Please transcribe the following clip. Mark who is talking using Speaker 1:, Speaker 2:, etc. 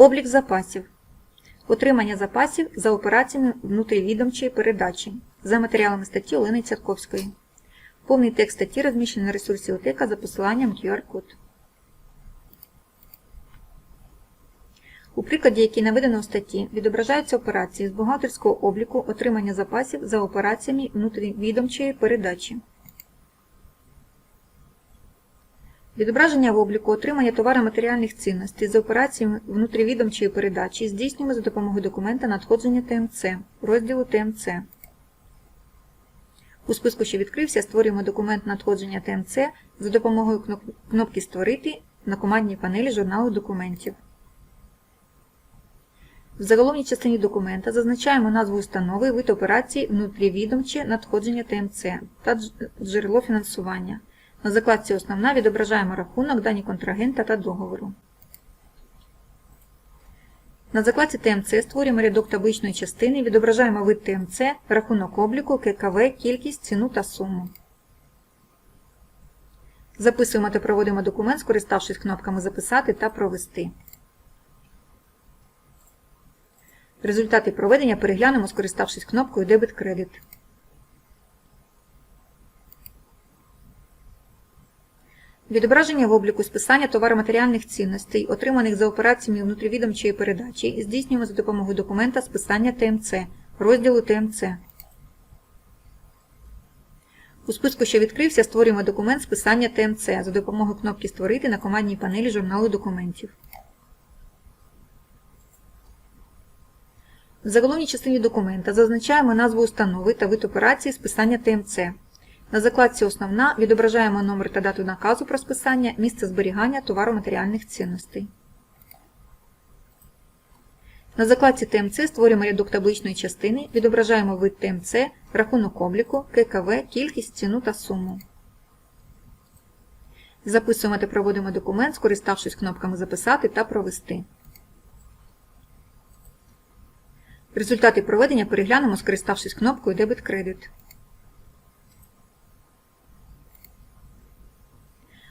Speaker 1: Облік запасів. Отримання запасів за операціями внутрівідомчої передачі за матеріалами статті Олени Цятковської. Повний текст статті розміщений на ресурсі ОТЕКа за посиланням QR-код. У прикладі, який наведено у статті, відображаються операції з бухгалтерського обліку отримання запасів за операціями внутрівідомчої передачі. Відображення в обліку отримання товаро-матеріальних цінностей за операціями внутрівідомчої передачі здійснюємо за допомогою документа надходження ТМЦ, розділу ТМЦ. У списку, що відкрився, створюємо документ надходження ТМЦ за допомогою кнопки Створити на командній панелі журналу документів. В заголовній частині документа зазначаємо назву установи, вид операції, внутрівідомче надходження ТМЦ та джерело фінансування. На закладці Основна відображаємо рахунок, дані контрагента та договору. На закладці ТМЦ створюємо рядок табличної частини, відображаємо вид ТМЦ, рахунок обліку, ККВ, кількість, ціну та суму. Записуємо та проводимо документ, скориставшись кнопками Записати та Провести. Результати проведення переглянемо, скориставшись кнопкою Дебет-кредит. Відображення в обліку списання товаро-матеріальних цінностей, отриманих за операціями внутрівідомчої передачі, здійснюємо за допомогою документа списання ТМЦ, розділу ТМЦ. У списку, що відкрився, створюємо документ списання ТМЦ за допомогою кнопки Створити на командній панелі журналу документів. В заголовній частині документа зазначаємо назву установи та вид операції списання ТМЦ. На закладці Основна відображаємо номер та дату наказу про списання, місце зберігання товаро-матеріальних цінностей. На закладці ТМЦ створюємо рядок табличної частини, відображаємо вид ТМЦ, рахунок обліку, ККВ, кількість, ціну та суму. Записуємо та проводимо документ, скориставшись кнопками Записати та Провести. Результати проведення переглянемо, скориставшись кнопкою